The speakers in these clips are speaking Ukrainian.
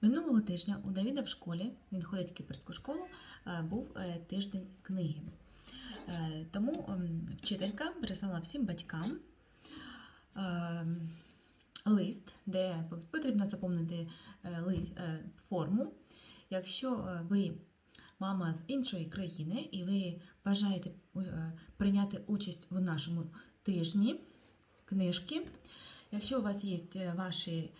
Минулого тижня у Давіда в школі, він ходить в кіперську школу, е, був е, тиждень книги. Е, Тому ем, вчителька прислала всім батькам ем, лист, де потрібно заповнити форму. Якщо ви мама з іншої країни і ви бажаєте прийняти участь в нашому тижні книжки, якщо у вас є ваші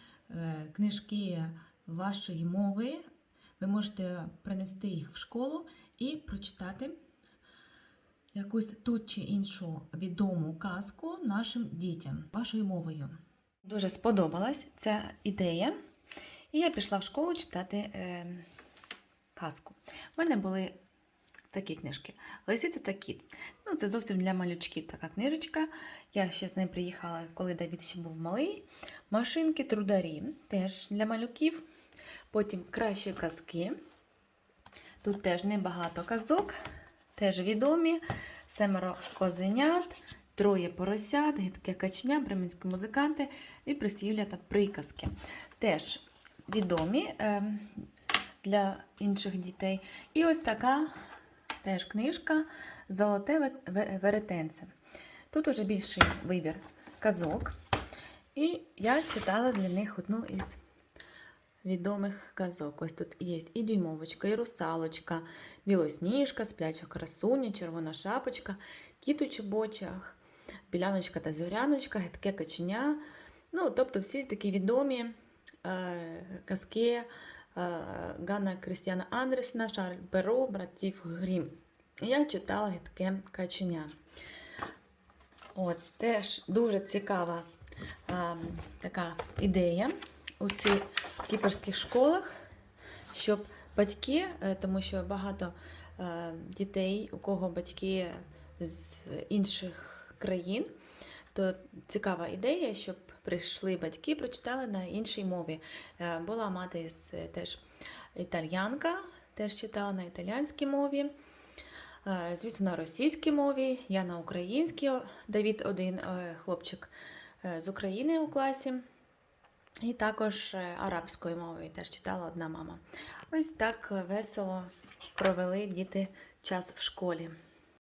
книжки вашої мови, ви можете принести їх в школу і прочитати якусь ту чи іншу відому казку нашим дітям вашою мовою. Дуже сподобалась ця ідея, і я пішла в школу читати е, казку. У мене були такі книжки. Лисиця та кіт. Ну, це зовсім для малючків така книжечка. Я ще з нею приїхала, коли Давід ще був малий. Машинки трударі теж для малюків. Потім кращі казки. Тут теж небагато казок, теж відомі. Семеро козенят, троє поросят, гидке качня, бременські музиканти і прислів'я та приказки. Теж відомі е, для інших дітей. І ось така теж книжка Золоте ве- ве- веретенце. Тут уже більший вибір казок. І я читала для них одну із відомих казок. Ось тут є і дюймовочка, і русалочка, білосніжка, спляча красуня, червона шапочка, кіт у чоботях, біляночка та зоряночка, гидке каченя. Ну, тобто всі такі відомі е, казки е, Ганна Крістіана Андресена, Шарль Перо, братів Грім. Я читала гидке каченя. От, теж дуже цікава е, така ідея у цих кіперських школах, щоб батьки, е, тому що багато е, дітей, у кого батьки з інших країн, то цікава ідея, щоб прийшли батьки, прочитали на іншій мові. Е, Була мати з теж італьянка, теж читала на італійській мові. Звісно, на російській мові, я на українській. Давід один хлопчик з України у класі. І також е, арабською мовою теж читала одна мама. Ось так е, весело провели діти час в школі.